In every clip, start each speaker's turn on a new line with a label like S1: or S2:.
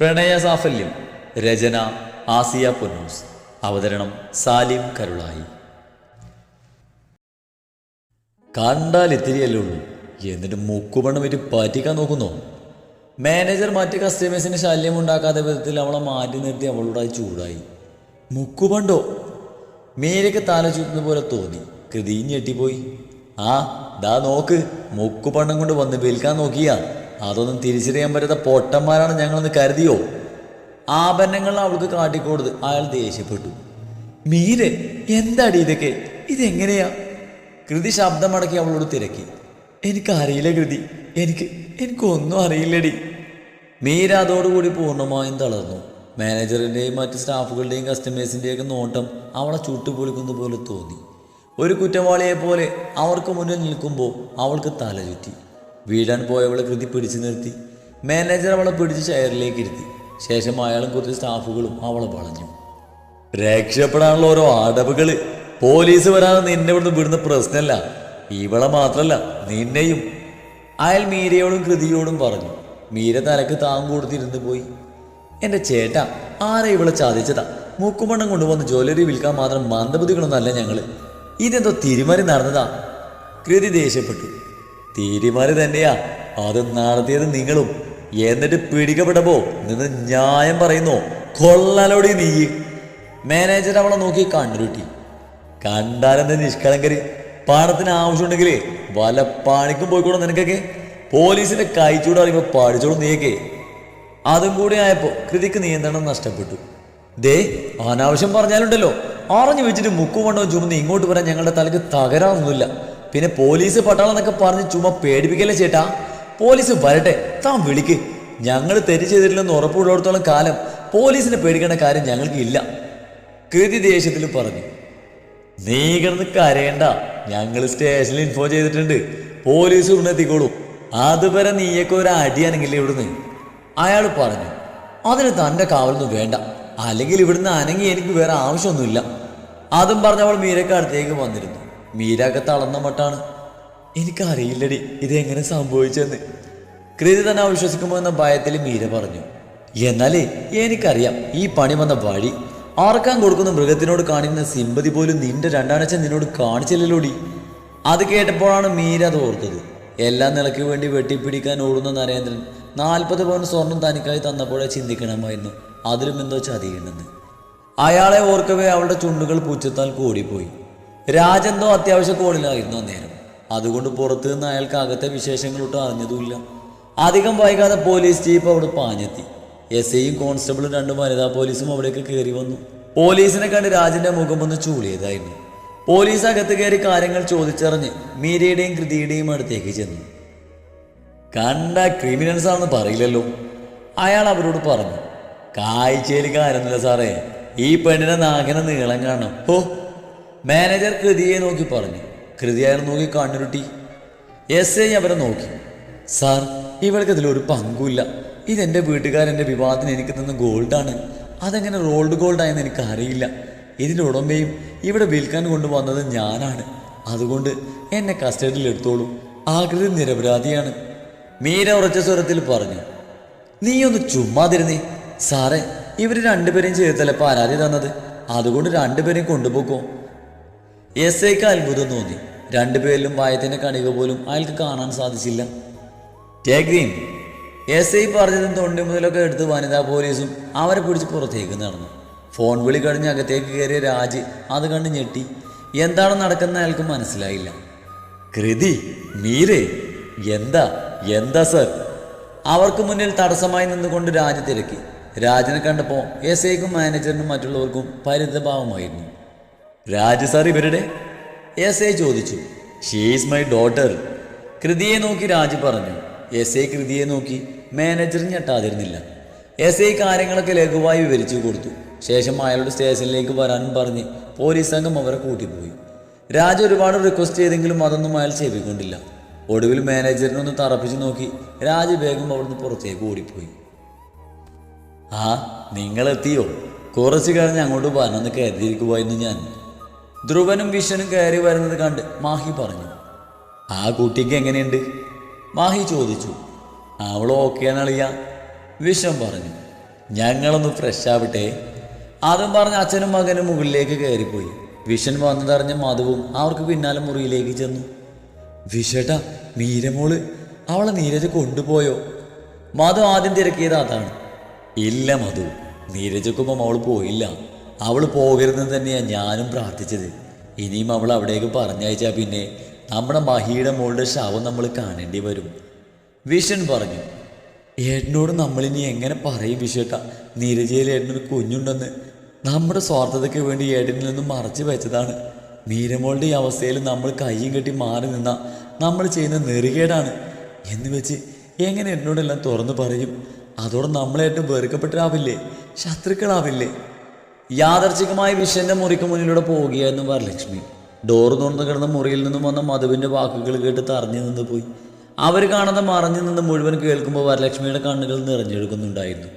S1: പ്രണയ സാഫല്യം രചന ആസിയ പൊന്നൂസ് അവതരണം സാലിം കരുളായി. കണ്ടാൽ ഇത്തിരിയല്ലേ ഉള്ളൂ എന്നിട്ട് മുക്കുപണ്ണം ഒരു പറ്റിക്കാൻ നോക്കുന്നോ? മാനേജർ മറ്റ് കസ്റ്റമേഴ്സിന് ശല്യം ഉണ്ടാക്കാത്ത വിധത്തിൽ അവളെ മാറ്റി നിർത്തി അവളോടായി ചൂടായി. മുക്കുപണ്ടോ? മേലേക്ക് തല ചുറ്റുന്ന പോലെ തോന്നി. കൃതി ഞെട്ടിപ്പോയി. ആ ദാ നോക്ക് മുക്കുപണ്ടം കൊണ്ട് വന്ന് വിൽക്കാൻ നോക്കിയാ. അതൊന്നും തിരിച്ചറിയാൻ പറ്റാത്ത പൊട്ടന്മാരാണ് ഞങ്ങളെന്ന് കരുതിയോ? ആഭരണങ്ങൾ അവൾക്ക് കാട്ടിക്കൊടുത്ത് അയാൾ ദേഷ്യപ്പെട്ടു. മീര് എന്താടി ഇതൊക്കെ? ഇതെങ്ങനെയാ? കൃതി ശബ്ദമടക്കി അവളോട് തിരക്കി. എനിക്കറിയില്ല കൃതി. എനിക്ക് എനിക്കൊന്നും അറിയില്ലടി. മീര അതോടുകൂടി പൂർണമായും തളർന്നു. മാനേജറിന്റെയും മറ്റ് സ്റ്റാഫുകളുടെയും കസ്റ്റമേഴ്സിന്റെയൊക്കെ നോട്ടം അവളെ ചുട്ടുപൊളിക്കുന്ന പോലെ തോന്നി. ഒരു കുറ്റവാളിയെ പോലെ അവർക്ക് മുന്നിൽ നിൽക്കുമ്പോൾ അവൾക്ക് തല ചുറ്റി. വീഴാൻ പോയവളെ കൃതി പിടിച്ചു നിർത്തി. മാനേജർ അവളെ പിടിച്ച് ചെയറിലേക്ക് ഇരുത്തി. ശേഷം അയാളും കുറച്ച് സ്റ്റാഫുകളും അവളെ വളഞ്ഞു. രക്ഷപ്പെടാനുള്ള ഓരോ അടവുകൾ പോലീസ് വരാതെ നിന്നെ ഇവിടുന്ന് വിടുന്ന പ്രശ്നമല്ല ഇവളെ മാത്രമല്ല നിന്നെയും. അയാൾ മീരയോടും കൃതിയോടും പറഞ്ഞു. മീര തലക്ക് താങ്ങ് കൊടുത്തിരുന്ന് പോയി. എന്റെ ചേട്ടാ ആരെ ഇവളെ ചതിച്ചതാ? മൂക്കുമണ്ണം കൊണ്ടുവന്ന് ജ്വല്ലറി വിൽക്കാൻ മാത്രം മന്ദബുദ്ധികളൊന്നല്ല ഞങ്ങൾ. ഇതെന്തോ തിരിമറി നടന്നതാ. കൃതി ദേഷ്യപ്പെട്ടു. തിരിമറി തന്നെയാ. അത് നടത്തിയത് നിങ്ങളും. എന്നിട്ട് പിടിക്കപ്പെട്ടപ്പോ നിന്ന് ന്യായം പറയുന്നു കൊള്ളലോടി നീ. മാനേജർ അവളെ നോക്കി കണ്ണുരുട്ടി. കണ്ടാലെന്ത് നിഷ്കളങ്കര്? പണത്തിന് ആവശ്യമുണ്ടെങ്കിൽ വല പണിക്കും പോയിക്കോളും നിനക്കൊക്കെ? പോലീസിന്റെ കൈച്ചൂട് അറിയുമ്പോൾ പഠിച്ചോളും നീയൊക്കെ. അതും കൂടി ആയപ്പോ കൃതിക്ക് നിയന്ത്രണം നഷ്ടപ്പെട്ടു. ദേ അനാവശ്യം പറഞ്ഞാലുണ്ടല്ലോ. അറിഞ്ഞു വെച്ചിട്ട് മുക്കുമണ്ണോ ചുമന്ന് ഇങ്ങോട്ട് വരാൻ ഞങ്ങളുടെ തലക്ക് തകരാറൊന്നുമില്ല. പിന്നെ പോലീസ് പട്ടാളം എന്നൊക്കെ പറഞ്ഞ് ചുമ പേടിപ്പിക്കല്ലേ ചേട്ടാ? പോലീസ് വരട്ടെ താൻ വിളിക്ക്. ഞങ്ങൾ തെറ്റ് ചെയ്തിട്ടില്ലെന്ന് ഉറപ്പുള്ളിടത്തോളം കാലം പോലീസിനെ പേടിക്കേണ്ട കാര്യം ഞങ്ങൾക്ക് ഇല്ല. കൃതി ദേഷ്യത്തിൽ പറഞ്ഞു. നീ കിടന്ന് കരയണ്ട. ഞങ്ങൾ സ്റ്റേഷനിൽ ഇൻഫോ ചെയ്തിട്ടുണ്ട്. പോലീസ് ഉടനെത്തിക്കോളൂ അതുവരെ നീയൊക്കെ ഒരു അടിയാണെങ്കിലേ ഇവിടുന്ന്. അയാൾ പറഞ്ഞു. അതിന് തന്റെ കാവലൊന്നും വേണ്ട. അല്ലെങ്കിൽ ഇവിടുന്ന് അനങ്ങി എനിക്ക് വേറെ ആവശ്യമൊന്നുമില്ല. അതും പറഞ്ഞവൾ മീരക്ക് അടുത്തേക്ക് വന്നിരുന്നു. മീരക്ക് തളർന്ന മട്ടാണ്. എനിക്കറിയില്ലടി ഇതെങ്ങനെ സംഭവിച്ചെന്ന്. കൃതി തന്നെ അവിശ്വസിക്കുമോ എന്ന ഭയത്തിൽ മീര പറഞ്ഞു. എന്നാലേ എനിക്കറിയാം ഈ പണി വന്ന വഴി. ആർക്കാൻ കൊടുക്കുന്ന മൃഗത്തിനോട് കാണിക്കുന്ന സിമ്പതി പോലും നിന്റെ രണ്ടാണച്ചൻ നിന്നോട് കാണിച്ചില്ലല്ലോടി. അത് കേട്ടപ്പോഴാണ് മീര അത് ഓർത്തത്. എല്ലാം നിലയ്ക്ക് വേണ്ടി വെട്ടിപ്പിടിക്കാൻ ഓടുന്ന നരേന്ദ്രൻ നാൽപ്പത് പവൻ സ്വർണം തനിക്കായി തന്നപ്പോഴേ ചിന്തിക്കണമായിരുന്നു. അതിലും എന്തോ ചതിയുണ്ടെന്ന്. അയാളെ ഓർക്കവേ അവളുടെ ചുണ്ടുകൾ പൂച്ചത്താൽ കൂടിപ്പോയി. രാജെന്തോ അത്യാവശ്യ കോളിലായിരുന്നു അന്നേരം. അതുകൊണ്ട് പുറത്തു നിന്ന് അയാൾക്ക് അകത്തെ വിശേഷങ്ങളൊട്ടും അറിഞ്ഞതുമില്ല. അധികം വൈകാതെ പോലീസ് ജീപ്പ് അവിടെ പാഞ്ഞെത്തി. എസ് ഐയും കോൺസ്റ്റബിളും രണ്ട് വനിതാ പോലീസും അവിടേക്ക് കയറി വന്നു. പോലീസിനെ കണ്ട് രാജന്റെ മുഖം ഒന്ന് ചൂളിയതായിരുന്നു. പോലീസ് അകത്ത് കയറി കാര്യങ്ങൾ ചോദിച്ചറിഞ്ഞ് മീരയുടെയും കൃതിയുടെയും അടുത്തേക്ക് ചെന്നു. കണ്ട ക്രിമിനൽസ് ആണെന്ന് പറയില്ലല്ലോ. അയാൾ അവരോട് പറഞ്ഞു കാഴ്ചയിൽ കാര്യമൊന്നുമില്ല സാറേ. ഈ പെണ്ണിനെ നാഗന നീളം കാണണം. ഹോ മാനേജർ കൃതിയെ നോക്കി പറഞ്ഞു. കൃതി അയാൾ നോക്കി കണ്ണുരുട്ടി. എസ് ഐ അവരെ നോക്കി. സാർ ഇവൾക്ക് ഇതിലൊരു പങ്കുമില്ല. ഇതെന്റെ വീട്ടുകാരന്റെ വിവാഹത്തിന് എനിക്ക് തന്ന ഗോൾഡാണ് അതെങ്ങനെ റോൾഡ് ഗോൾഡായെന്ന് എനിക്ക് അറിയില്ല ഇതിന്റെ ഉടമയും ഇവിടെ വിൽക്കാൻ കൊണ്ടുവന്നത് ഞാനാണ്. അതുകൊണ്ട് എന്നെ കസ്റ്റഡിയിൽ എടുത്തോളൂ. ആകൃതി നിരപരാധിയാണ്. മീര ഉറച്ച സ്വരത്തിൽ പറഞ്ഞു നീ ഒന്ന് ചുമ്മാതിരുന്നേ. സാറേ ഇവർ രണ്ടുപേരെയും ചെയ്തല്ലേ പരാതി തന്നത്? അതുകൊണ്ട് രണ്ടുപേരെയും കൊണ്ടുപോക്കോ. എസ് ഐക്ക് അത്ഭുതം തോന്നി. രണ്ടുപേരിലും വായത്തിന്റെ കണിക പോലും അയാൾക്ക് കാണാൻ സാധിച്ചില്ല. ടേഗ്രീൻ എസ് ഐ പറഞ്ഞതും തൊണ്ടി മുതലൊക്കെ എടുത്ത് വനിതാ പോലീസും അവരെ പിടിച്ച് പുറത്തേക്ക് നടന്നു. ഫോൺ വിളി കഴിഞ്ഞ് അകത്തേക്ക് കയറിയ രാജ് അത് കണ്ട് ഞെട്ടി. എന്താണ് നടക്കുന്ന അയാൾക്ക് മനസ്സിലായില്ല. കൃതി മീരേ എന്താ? എന്താ സർ? അവർക്ക് മുന്നിൽ തടസ്സമായി നിന്നുകൊണ്ട് രാജ തിരക്കി. രാജനെ കണ്ടപ്പോൾ എസ് ഐക്കും മാനേജറിനും മറ്റുള്ളവർക്കും പരിതഭാവമായിരുന്നു. രാജ സാർ ഇവരുടെ? എസ് ഐ ചോദിച്ചു. ഷീസ് മൈ ഡോട്ടർ കൃതിയെ നോക്കി രാജ് പറഞ്ഞു. എസ് ഐ കൃതിയെ നോക്കി മാനേജർ ഞെട്ടാതിരുന്നില്ല. എസ് ഐ കാര്യങ്ങളൊക്കെ ലഘുവായി വിവരിച്ചു കൊടുത്തു. ശേഷം അയാളുടെ സ്റ്റേഷനിലേക്ക് വരാനും പറഞ്ഞ് പോലീസ് സംഘം അവരെ കൂട്ടിപ്പോയി. രാജ് ഒരുപാട് റിക്വസ്റ്റ് ചെയ്തെങ്കിലും അതൊന്നും അയാൾ ചെവിക്കൊണ്ടില്ല. ഒടുവിൽ മാനേജറിനെ ഒന്ന് തറപ്പിച്ചു നോക്കി. രാജവേഗം അവിടുന്ന് പുറത്തേക്ക് ഓടിപ്പോയി. ആ നിങ്ങളെത്തിയോ? കുറച്ച് കഴിഞ്ഞ് അങ്ങോട്ട് വരണമെന്ന് കരുതിയിരിക്കുമായിരുന്നു ഞാൻ. ധ്രുവനും വിഷനും കയറി വരുന്നത് കണ്ട് മാഹി പറഞ്ഞു ആ കുട്ടിക്ക് എങ്ങനെയുണ്ട്? മാഹി ചോദിച്ചു അവൾ ഓക്കെയാണ് അളിയ വിഷം പറഞ്ഞു ഞങ്ങളൊന്ന് ഫ്രഷ് ആവട്ടെ. അതും പറഞ്ഞ് അച്ഛനും മകനും മുകളിലേക്ക് കയറിപ്പോയി. വിഷൻ വന്നതറിഞ്ഞ മധുവും അവർക്ക് പിന്നാലെ മുറിയിലേക്ക് ചെന്നു. വിഷേട്ടാ മീരമോൾ അവളെ നീരജ് കൊണ്ടുപോയോ? മധു ആദ്യം തിരക്കിയത് അതാണ്. ഇല്ല മധു നീരജക്കൊപ്പം അവൾ പോയില്ല. അവൾ പോകരുതെന്ന് തന്നെയാണ് ഞാനും പ്രാർത്ഥിച്ചത്. ഇനിയും അവൾ അവിടേക്ക് പറഞ്ഞയച്ചാൽ പിന്നെ നമ്മുടെ മഹിയുടെ മോളുടെ ശവം നമ്മൾ കാണേണ്ടി വരും. വിഷൻ പറഞ്ഞു ഏട്ടനോട് നമ്മളിനി എങ്ങനെ പറയും വിഷേട്ട നീരജയിൽ ഏട്ടനൊരു കുഞ്ഞുണ്ടെന്ന്. നമ്മുടെ സ്വാർത്ഥതയ്ക്ക് വേണ്ടി ഏട്ടനിൽ നിന്നും മറച്ചു വെച്ചതാണ്. മീരമോളുടെ ഈ അവസ്ഥയിൽ നമ്മൾ കയ്യും കെട്ടി മാറി നിന്ന നമ്മൾ ചെയ്യുന്ന നെറുകേടാണ് എന്ന് വെച്ച് എങ്ങനെ എന്നോടെല്ലാം തുറന്നു പറയും. അതോടെ നമ്മളേറ്റവും വെറുക്കപ്പെട്ടവരാവില്ലേ? ശത്രുക്കളാവില്ലേ? യാദർച്ഛികമായി വിഷന്റെ മുറിക്ക് മുന്നിലൂടെ പോവുകയായിരുന്നു വരലക്ഷ്മി. ഡോർ തുറന്ന് കിടന്ന മുറിയിൽ നിന്നും വന്ന മധുവിന്റെ വാക്കുകൾ കേട്ട് തറഞ്ഞു നിന്ന് പോയി. അവർ കാണാതെ മറഞ്ഞു നിന്ന് മുഴുവൻ കേൾക്കുമ്പോൾ വരലക്ഷ്മിയുടെ കണ്ണുകൾ നിറഞ്ഞെടുക്കുന്നുണ്ടായിരുന്നു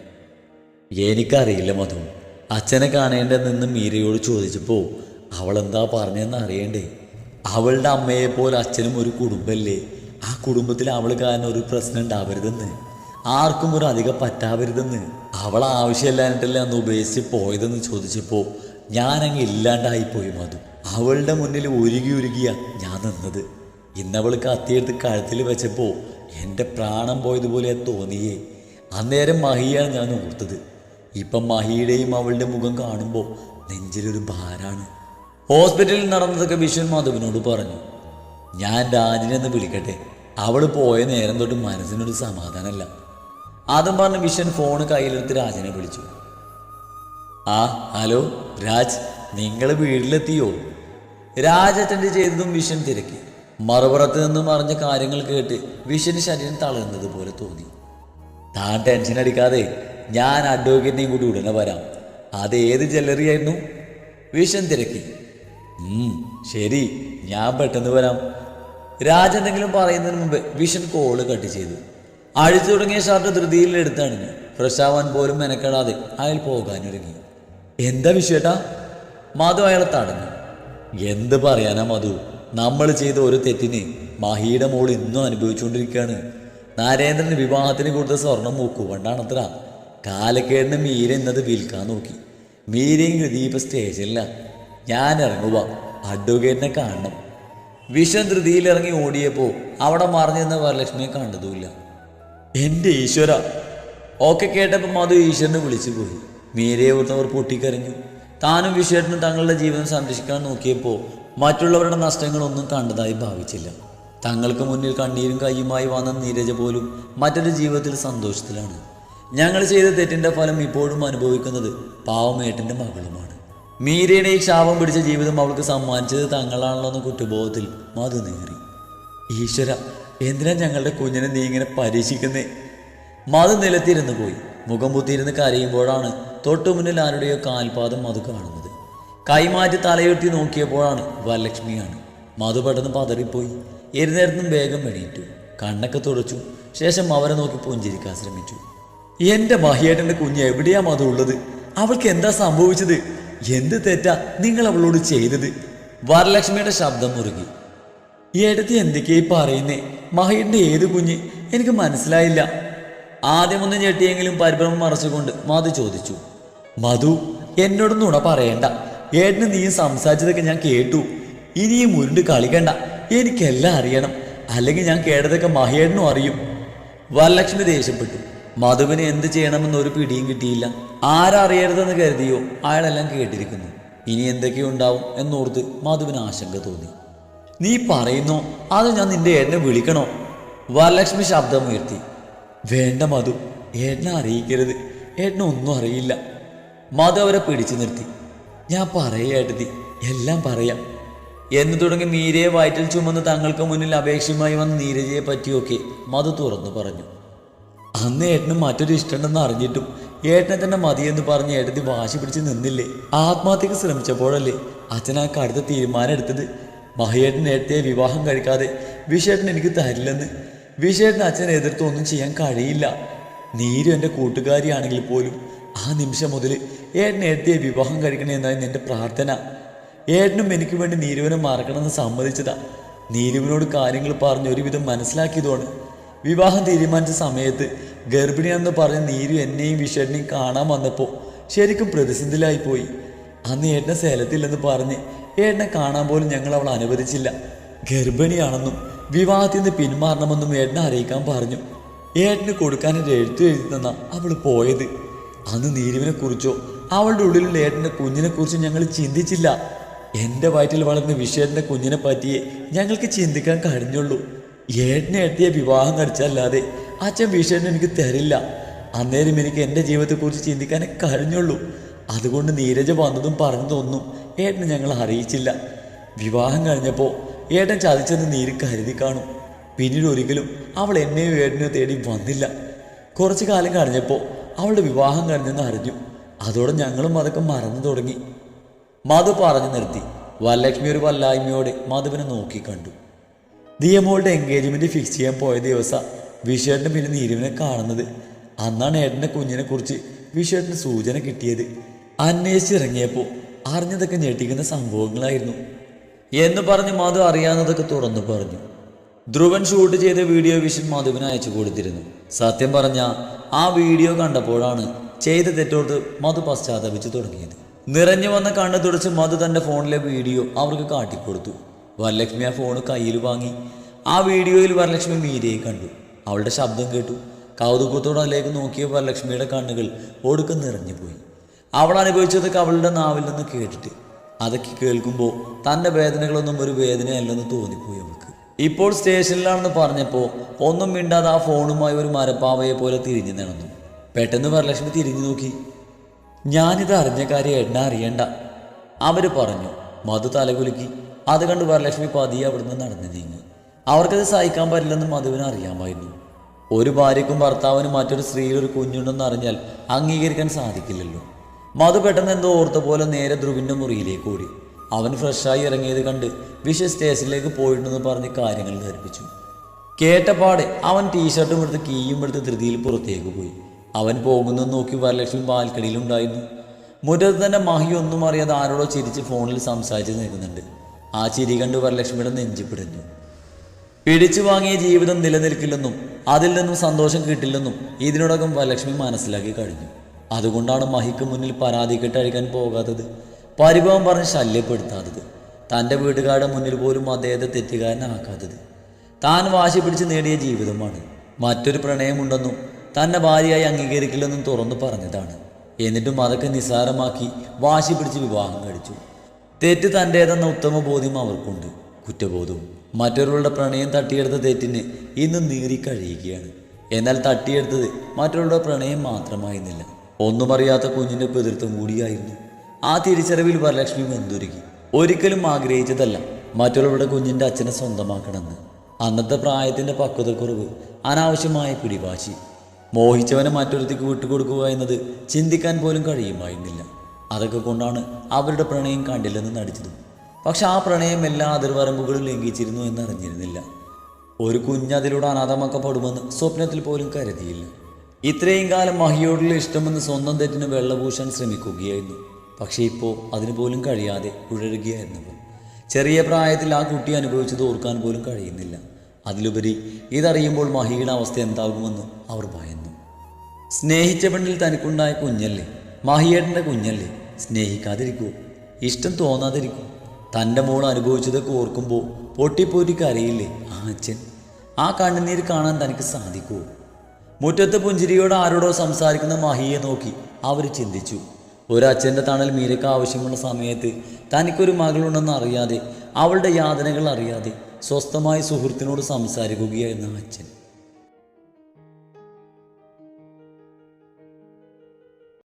S1: എനിക്കറിയില്ല മധു അച്ഛനെ കാണേണ്ടതെന്ന് മീരയോട് ചോദിച്ചപ്പോൾ അവൾ എന്താ പറഞ്ഞതെന്ന് അറിയണ്ടേ? അവളുടെ അമ്മയെ പോലെ അച്ഛനും ഒരു കുടുംബമല്ലേ ആ കുടുംബത്തിൽ അവൾ കാരണം ഒരു പ്രശ്നം ഉണ്ടാവരുതെന്ന്. ആർക്കും ഒരു അധികം പറ്റാവരുതെന്ന്. അവൾ ആവശ്യമില്ലാഞ്ഞിട്ടല്ലേ അന്ന് ഉപേക്ഷിച്ച് പോയതെന്ന് ചോദിച്ചപ്പോൾ ഞാനങ്ങ് ഇല്ലാണ്ടായിപ്പോയി മധു. അവളുടെ മുന്നിൽ ഉരുകി ഉരുകിയ ഞാൻ നിന്നത്. ഇന്നവൾ കത്തിയെടുത്ത് കഴുത്തിൽ വെച്ചപ്പോൾ എന്റെ പ്രാണം പോയതുപോലെ തോന്നിയേ. അന്നേരം മഹിയാണ് ഞാൻ ഓർത്തത്. ഇപ്പം മഹിയുടെയും അവളുടെ മുഖം കാണുമ്പോൾ നെഞ്ചിലൊരു ഭാരാണ്. ഹോസ്പിറ്റലിൽ നടന്നതൊക്കെ വിശ്വൻ മാധവിനോട് പറഞ്ഞു. ഞാൻ രാജിനെന്ന് വിളിക്കട്ടെ. അവൾ പോയ നേരം തൊട്ട് മനസ്സിനൊരു സമാധാനമല്ല അതും പറഞ്ഞ് വിശ്വൻ ഫോൺ കയ്യിലെടുത്ത് രാജനെ വിളിച്ചു. ആ ഹലോ രാജ് നിങ്ങൾ വീട്ടിലെത്തിയോ? രാജ് അറ്റൻഡ് ചെയ്തതും വിഷൻ തിരക്കി. മറുപുറത്ത് നിന്നും അറിഞ്ഞ കാര്യങ്ങൾ കേട്ട് വിഷന് ശരീരം തളർന്നത് പോലെ തോന്നി. താൻ ടെൻഷൻ അടിക്കാതെ ഞാൻ അഡ്വക്കേറ്റിനെയും കൂടി ഉടനെ വരാം. അത് ഏത് ജ്വല്ലറിയായിരുന്നു വിഷൻ തിരക്കി. ശരി ഞാൻ പെട്ടെന്ന് വരാം. രാജ എന്തെങ്കിലും പറയുന്നതിന് മുമ്പ് വിഷൻ കോൾ കട്ട് ചെയ്തു. അഴിച്ചു തുടങ്ങിയ ഷർട്ട് ധൃതിയിൽ എടുത്തണിഞ്ഞു. ഫ്രഷ് ആവാൻ പോലും മെനക്കെടാതെ അയാൾ പോകാനൊരുങ്ങി എന്താ വിഷയട്ടാ മധു അയാളെ തടഞ്ഞു. എന്ത് പറയാനാ മധു? നമ്മൾ ചെയ്ത ഒരു തെറ്റിന് മഹിയുടെ മോൾ ഇന്നും അനുഭവിച്ചുകൊണ്ടിരിക്കുകയാണ്. നരേന്ദ്രന് വിവാഹത്തിന് കൊടുത്ത സ്വർണം മൂക്കുകൊണ്ടാണത്ര. കാലക്കേടിന് മീര ഇന്നത് വിൽക്കാൻ നോക്കി. മീരയും ഹൃദീപ സ്റ്റേജില്ല ഞാൻ ഇറങ്ങുക അഡ്വക്കേറ്റിനെ കാണണം. വിഷം ധൃതിയിൽ ഇറങ്ങി ഓടിയപ്പോൾ അവിടെ മറിഞ്ഞു നിന്ന വരലക്ഷ്മിയെ കണ്ടതുമില്ല. എന്റെ ഈശ്വര. ഒക്കെ കേട്ടപ്പോൾ മധു ഈശ്വരനെ വിളിച്ചു പോയി. മീരയെ ഓർത്തവർ പൊട്ടിക്കരഞ്ഞു. താനും വിശ്വേട്ടനും തങ്ങളുടെ ജീവിതം സംരക്ഷിക്കാൻ നോക്കിയപ്പോൾ മറ്റുള്ളവരുടെ നഷ്ടങ്ങളൊന്നും കണ്ടതായി ഭാവിച്ചില്ല. തങ്ങൾക്ക് മുന്നിൽ കണ്ണീരും കയ്യുമായി വന്ന നീരജ പോലും മറ്റൊരു ജീവിതത്തിൽ സന്തോഷത്തിലാണ്. ഞങ്ങൾ ചെയ്ത തെറ്റിന്റെ ഫലം ഇപ്പോഴും അനുഭവിക്കുന്നത് പാവമേട്ടന്റെ മകളുമാണ്. മീരയുടെ ഈ ശാപം പിടിച്ച ജീവിതം അവൾക്ക് സമ്മാനിച്ചത് തങ്ങളാണല്ലോ എന്ന കുറ്റബോധത്തിൽ മധു നേറി. ഈശ്വര എന്തിനാ ഞങ്ങളുടെ കുഞ്ഞിനെ നീ ഇങ്ങനെ പരീക്ഷിക്കുന്നേ? മധു നിലത്തിരുന്ന് പോയി. മുഖം പുത്തിയിരുന്ന് കരയുമ്പോഴാണ് തൊട്ടു മുന്നിൽ ആരുടെയോ കാൽപാദം മധു കാണുന്നത്. കൈമാറ്റി തലയുയർത്തി നോക്കിയപ്പോഴാണ് വരലക്ഷ്മിയാണ്. മധു പെട്ടെന്ന് പതറിപ്പോയി. ഇരുന്നേരത്തും വേഗം എണീറ്റു. കണ്ണൊക്കെ തുടച്ചു. ശേഷം അവരെ നോക്കി പുഞ്ചിരിക്കാൻ ശ്രമിച്ചു. എന്റെ മഹിയേട്ടന്റെ കുഞ്ഞ് എവിടെയാ മധു ഉള്ളത്? അവൾക്ക് എന്താ സംഭവിച്ചത്? എന്ത് തെറ്റാ നിങ്ങൾ അവളോട് ചെയ്തത്? വരലക്ഷ്മിയുടെ ശബ്ദം മുറുകി. ഈ അടുത്ത് എന്തൊക്കെയായി പറയുന്നേ? മഹിയുടെ ഏത് കുഞ്ഞ്? എനിക്ക് മനസ്സിലായില്ല. ആദ്യമൊന്നും ഞെട്ടിയെങ്കിലും പരിഭ്രമം മറച്ചുകൊണ്ട് മധു ചോദിച്ചു. മധു എന്നോട് നുണ പറയണ്ട. ഏട്ടന് നീ സംസാരിച്ചതൊക്കെ ഞാൻ കേട്ടു. ഇനിയും ഉരുണ്ട് കളിക്കണ്ട. എനിക്കെല്ലാം അറിയണം. അല്ലെങ്കിൽ ഞാൻ കേട്ടതൊക്കെ മഹേട്ടനും അറിയും. വരലക്ഷ്മി ദേഷ്യപ്പെട്ടു. മധുവിന് എന്ത് ചെയ്യണമെന്ന് ഒരു പിടിയും കിട്ടിയില്ല. ആരറിയരുതെന്ന് കരുതിയോ അയാളെല്ലാം കേട്ടിരിക്കുന്നു. ഇനി എന്തൊക്കെയോ ഉണ്ടാവും എന്നോർത്ത് മധുവിന് ആശങ്ക തോന്നി. നീ പറയുന്നു? അത് ഞാൻ നിന്റെ ഏട്ടനെ വിളിക്കണോ? വരലക്ഷ്മി ശബ്ദമുയർത്തി. വേണ്ട മധു ഏട്ടനെ അറിയിക്കരുത്. ഏട്ടനെ ഒന്നും അറിയില്ല. മധു അവരെ പിടിച്ചു നിർത്തി. ഞാൻ പറയേട്ടതി എല്ലാം പറയാം. എന്ന് തുടങ്ങി മീരയെ വയറ്റിൽ ചുമന്ന് തങ്ങൾക്ക് മുന്നിൽ അപേക്ഷയുമായി വന്ന നീരജയെ പറ്റിയൊക്കെ മധു തുറന്നു പറഞ്ഞു. അന്ന് ഏട്ടന് മറ്റൊരു ഇഷ്ടമുണ്ടെന്ന് അറിഞ്ഞിട്ടും ഏട്ടനെ തന്നെ മതിയെന്ന് പറഞ്ഞ് ഏട്ടത്തി വാശി പിടിച്ച് നിന്നില്ലേ? ആത്മഹത്യക്ക് ശ്രമിച്ചപ്പോഴല്ലേ അച്ഛൻ ആ കടുത്ത തീരുമാനം എടുത്തത്. മഹിയേട്ടൻ ഏട്ടത്തെ വിവാഹം കഴിക്കാതെ വിഷേട്ടൻ എനിക്ക് തരില്ലെന്ന്. വിഷേട്ടൻ അച്ഛനെ എതിർത്ത് ഒന്നും ചെയ്യാൻ കഴിയില്ല. നീരു എന്റെ കൂട്ടുകാരിയാണെങ്കിൽ പോലും ആ നിമിഷം മുതൽ ഏട്ടൻ ഏട്ടത്തെ വിവാഹം കഴിക്കണമെന്നായിരുന്നു എന്റെ പ്രാർത്ഥന. ഏട്ടനും എനിക്ക് വേണ്ടി നീരുവിനെ മറക്കണമെന്ന് സമ്മതിച്ചതാ. നീരുവിനോട് കാര്യങ്ങൾ പറഞ്ഞ് ഒരുവിധം മനസ്സിലാക്കിയതുമാണ്. വിവാഹം തീരുമാനിച്ച സമയത്ത് ഗർഭിണിയാണെന്ന് പറഞ്ഞ നീരു എന്നെയും വിഷേടിനെയും കാണാൻ വന്നപ്പോൾ ശരിക്കും പ്രതിസന്ധിയിലായിപ്പോയി അന്ന് ഏട്ടനെ സേലത്തില്ലെന്ന് പറഞ്ഞ് ഏട്ടനെ കാണാൻ പോലും ഞങ്ങൾ അവൾ അനുവദിച്ചില്ല. ഗർഭിണിയാണെന്നും വിവാഹത്തിൽ നിന്ന് പിന്മാറണമെന്നും ഏട്ടനെ അറിയിക്കാൻ പറഞ്ഞു. ഏട്ടന് കൊടുക്കാൻ ഒരു എഴുത്തു എഴുതി തന്ന അവൾ പോയത്. അന്ന് നീരുവിനെ കുറിച്ചോ അവളുടെ ഉള്ളിലുള്ള ഏട്ടന്റെ കുഞ്ഞിനെ കുറിച്ചോ ഞങ്ങൾ ചിന്തിച്ചില്ല. എന്റെ വയറ്റിൽ വളർന്ന വിഷേട്ടന്റെ കുഞ്ഞിനെ പറ്റിയേ ഞങ്ങൾക്ക് ചിന്തിക്കാൻ കഴിഞ്ഞുള്ളൂ. ഏട്ടനെ വിവാഹം കഴിച്ചല്ലാതെ അച്ഛൻ ഭീഷണി എനിക്ക് തരില്ല. അന്നേരം എനിക്ക് എന്റെ ജീവിതത്തെക്കുറിച്ച് ചിന്തിക്കാനേ കഴിഞ്ഞുള്ളൂ. അതുകൊണ്ട് നീരജ വന്നതും പറഞ്ഞതൊന്നും ഏട്ടനെ ഞങ്ങൾ അറിയിച്ചില്ല. വിവാഹം കഴിഞ്ഞപ്പോൾ ഏട്ടൻ ചതിച്ചെന്ന് നീര് കരുതി കാണും. പിന്നീട് ഒരിക്കലും അവൾ എന്നെയോ ഏട്ടനെയോ തേടി വന്നില്ല. കുറച്ച് കാലം കഴിഞ്ഞപ്പോൾ അവളുടെ വിവാഹം കഴിഞ്ഞെന്ന് അറിഞ്ഞു. അതോടെ ഞങ്ങളും അതൊക്കെ മറന്നു തുടങ്ങി. മധു പറഞ്ഞു നിർത്തി. വല്ലക്ഷ്മി ഒരു വല്ലായ്മയോടെ മധുവിനെ നോക്കി കണ്ടു. ദിയമോളുടെ എൻഗേജ്മെന്റ് ഫിക്സ് ചെയ്യാൻ പോയ ദിവസം വിഷേട്ടന് പിന്നെ നീരുവിനെ കാണുന്നത്. അന്നാണ് ഏട്ടന്റെ കുഞ്ഞിനെ കുറിച്ച് വിഷേട്ടന് സൂചന കിട്ടിയത്. അന്വേഷിച്ചിറങ്ങിയപ്പോൾ അറിഞ്ഞതൊക്കെ ഞെട്ടിക്കുന്ന സംഭവങ്ങളായിരുന്നു. എന്ന് പറഞ്ഞ് മാധു അറിയാവുന്നതൊക്കെ തുറന്നു പറഞ്ഞു. ധ്രുവൻ ഷൂട്ട് ചെയ്ത വീഡിയോ വിഷൻ മധുവിന് അയച്ചു കൊടുത്തിരുന്നു. സത്യം പറഞ്ഞ ആ വീഡിയോ കണ്ടപ്പോഴാണ് ചെയ്ത തെറ്റോട്ട് മധു പശ്ചാത്തപിച്ചു തുടങ്ങിയത്. നിറഞ്ഞു വന്ന കണ്ണു തുടച്ച് മധു തന്റെ ഫോണിലെ വീഡിയോ അവർക്ക് കാട്ടിക്കൊടുത്തു. വരലക്ഷ്മി ആ ഫോൺ കയ്യിൽ വാങ്ങി. ആ വീഡിയോയിൽ വരലക്ഷ്മി മീരയെ കണ്ടു. അവളുടെ ശബ്ദം കേട്ടു. കൗതുകത്തോടെ അതിലേക്ക് നോക്കിയ വരലക്ഷ്മിയുടെ കണ്ണുകൾ ഒടുക്കം നിറഞ്ഞുപോയി അവൾ അനുഭവിച്ചതൊക്കെ അവളുടെ നാവിൽ നിന്ന് കേട്ടിട്ട്. അതൊക്കെ കേൾക്കുമ്പോൾ തന്റെ വേദനകളൊന്നും ഒരു വേദനയല്ലെന്ന് തോന്നിപ്പോയി അവൾക്ക്. ഇപ്പോൾ സ്റ്റേഷനിലാണെന്ന് പറഞ്ഞപ്പോൾ ഒന്നും മിണ്ടാതെ ആ ഫോണുമായി ഒരു മരപ്പാവയെ പോലെ തിരിഞ്ഞു നടന്നു. പെട്ടെന്ന് വരലക്ഷ്മി തിരിഞ്ഞു നോക്കി. ഞാനിത് അറിഞ്ഞ കാര്യം എണ്ണ അറിയണ്ട അവർ പറഞ്ഞു. മധു തലകുലുക്കി. അത് കണ്ട് വരലക്ഷ്മി പതിയെ അവിടുന്ന് നടന്നു നീങ്ങി. അവർക്കത് സഹിക്കാൻ പറ്റില്ലെന്ന് മധുവിന് അറിയാമായിരുന്നു ഒരു ഭാര്യക്കും ഭർത്താവിനും മറ്റൊരു സ്ത്രീയിൽ ഒരു കുഞ്ഞുണ്ടെന്ന് അറിഞ്ഞാൽ അംഗീകരിക്കാൻ സാധിക്കില്ലല്ലോ. മധു പെട്ടെന്ന് എന്തോ ഓർത്ത പോലെ നേരെ ധ്രുവിന്റെ മുറിയിലേക്ക് ഓടി. അവൻ ഫ്രഷായി ഇറങ്ങിയത് കണ്ട് വിഷ സ്റ്റേഷനിലേക്ക് പോയിട്ടുണ്ടെന്ന് പറഞ്ഞ് കാര്യങ്ങൾ ധരിപ്പിച്ചു. കേട്ടപാടെ അവൻ ടീഷർട്ടും എടുത്ത് കീയും എടുത്ത് ധൃതിയിൽ പുറത്തേക്ക് പോയി. അവൻ പോകുന്നത് നോക്കി വരലക്ഷ്മി ബാൽക്കണിയിലുണ്ടായിരുന്നു. മുറ്റത്ത് തന്നെ മഹി ഒന്നും അറിയാതെ ആരോടോ ചിരിച്ച് ഫോണിൽ സംസാരിച്ച് നിൽക്കുന്നുണ്ട്. ആ ചിരി കണ്ടു വരലക്ഷ്മിയുടെ നെഞ്ചി പിടിച്ചു വാങ്ങിയ ജീവിതം നിലനിൽക്കില്ലെന്നും അതിൽ നിന്നും സന്തോഷം കിട്ടില്ലെന്നും ഇതിനോടകം വരലക്ഷ്മി മനസ്സിലാക്കി കഴിഞ്ഞു. അതുകൊണ്ടാണ് മഹിക്ക് മുന്നിൽ പരാതി കെട്ടഴിക്കാൻ പോകാത്തത്. പരിഭവം പറഞ്ഞ് ശല്യപ്പെടുത്താത്തത്. തന്റെ വീട്ടുകാരുടെ മുന്നിൽ പോലും അദ്ദേഹത്തെ തെറ്റുകാരനാക്കാത്തത്. താൻ വാശി പിടിച്ച് നേടിയ ജീവിതമാണ്. മറ്റൊരു പ്രണയമുണ്ടെന്നും തന്നെ ഭാര്യയായി അംഗീകരിക്കില്ലെന്നും തുറന്നു പറഞ്ഞതാണ്. എന്നിട്ടും അതൊക്കെ നിസ്സാരമാക്കി വാശി പിടിച്ച് വിവാഹം കഴിച്ചു. തെറ്റ് തന്റേതെന്ന ഉത്തമ ബോധ്യം അവർക്കുണ്ട്. കുറ്റബോധവും മറ്റൊരാളുടെ പ്രണയം തട്ടിയെടുത്ത തെറ്റിന് ഇന്ന് നീറി കഴിയുകയാണ് എന്നാൽ തട്ടിയെടുത്തത് മറ്റൊരാളുടെ പ്രണയം മാത്രമായിരുന്നില്ല. ഒന്നും അറിയാത്ത കുഞ്ഞിന്റെ പിതൃത്വം കൂടിയായിരുന്നു. ആ തിരിച്ചറിവിൽ വരലക്ഷ്മി വെന്തുരുകി. ഒരിക്കലും ആഗ്രഹിച്ചതല്ല മറ്റുള്ളവരുടെ കുഞ്ഞിന്റെ അച്ഛനെ സ്വന്തമാക്കണമെന്ന്. അന്നത്തെ പ്രായത്തിന്റെ പക്വതക്കുറവ് അനാവശ്യമായ പിടിവാശി. മോഹിച്ചവനെ മറ്റൊരുത്തിക്ക് വിട്ടുകൊടുക്കുക എന്നത് ചിന്തിക്കാൻ പോലും കഴിയുമായിരുന്നില്ല. അതൊക്കെ കൊണ്ടാണ് അവരുടെ പ്രണയം കണ്ടില്ലെന്ന് നടിച്ചത്. പക്ഷെ ആ പ്രണയം എല്ലാ അതിർവരമ്പുകളും ലംഘിച്ചിരുന്നു എന്നറിഞ്ഞിരുന്നില്ല. ഒരു കുഞ്ഞതിലൂടെ അനാഥമാക്കപ്പെടുമെന്ന് സ്വപ്നത്തിൽ പോലും കരുതിയില്ല. ഇത്രയും കാലം മഹിയോടുള്ള ഇഷ്ടമെന്ന് സ്വന്തം തെറ്റിന് വെള്ളപൂശാൻ ശ്രമിക്കുകയായിരുന്നു. പക്ഷേ ഇപ്പോൾ അതിന് പോലും കഴിയാതെ ഉഴരുകയായിരുന്നു. ചെറിയ പ്രായത്തിൽ ആ കുട്ടി അനുഭവിച്ചത് ഓർക്കാൻ പോലും കഴിയുന്നില്ല. അതിലുപരി ഇതറിയുമ്പോൾ മഹിയുടെ അവസ്ഥ എന്താകുമെന്ന് അവർ ഭയന്നു. സ്നേഹിച്ച പെണ്ണിൽ തനിക്കുണ്ടായ കുഞ്ഞല്ലേ? മഹിയേട്ടന്റെ കുഞ്ഞല്ലേ സ്നേഹിക്കാതിരിക്കൂ. ഇഷ്ടം തോന്നാതിരിക്കൂ. തന്റെ മോൾ അനുഭവിച്ചതൊക്കെ ഓർക്കുമ്പോൾ പൊട്ടിപ്പോറ്റി കരയില്ലേ ആ അച്ഛൻ. ആ കണ്ണുനീര് കാണാൻ തനിക്ക് സാധിക്കുമോ മുറ്റത്തെ പുഞ്ചിരിയോട് ആരോടോ സംസാരിക്കുന്ന മഹിയെ നോക്കി അവർ ചിന്തിച്ചു. ഒരച്ഛന്റെ തണൽ മീരയ്ക്ക് ആവശ്യമുള്ള സമയത്ത് തനിക്കൊരു മകളുണ്ടെന്ന് അറിയാതെ അവളുടെ യാതനകൾ അറിയാതെ സ്വസ്ഥമായി സുഹൃത്തിനോട് സംസാരിക്കുകയായിരുന്നു അച്ഛൻ.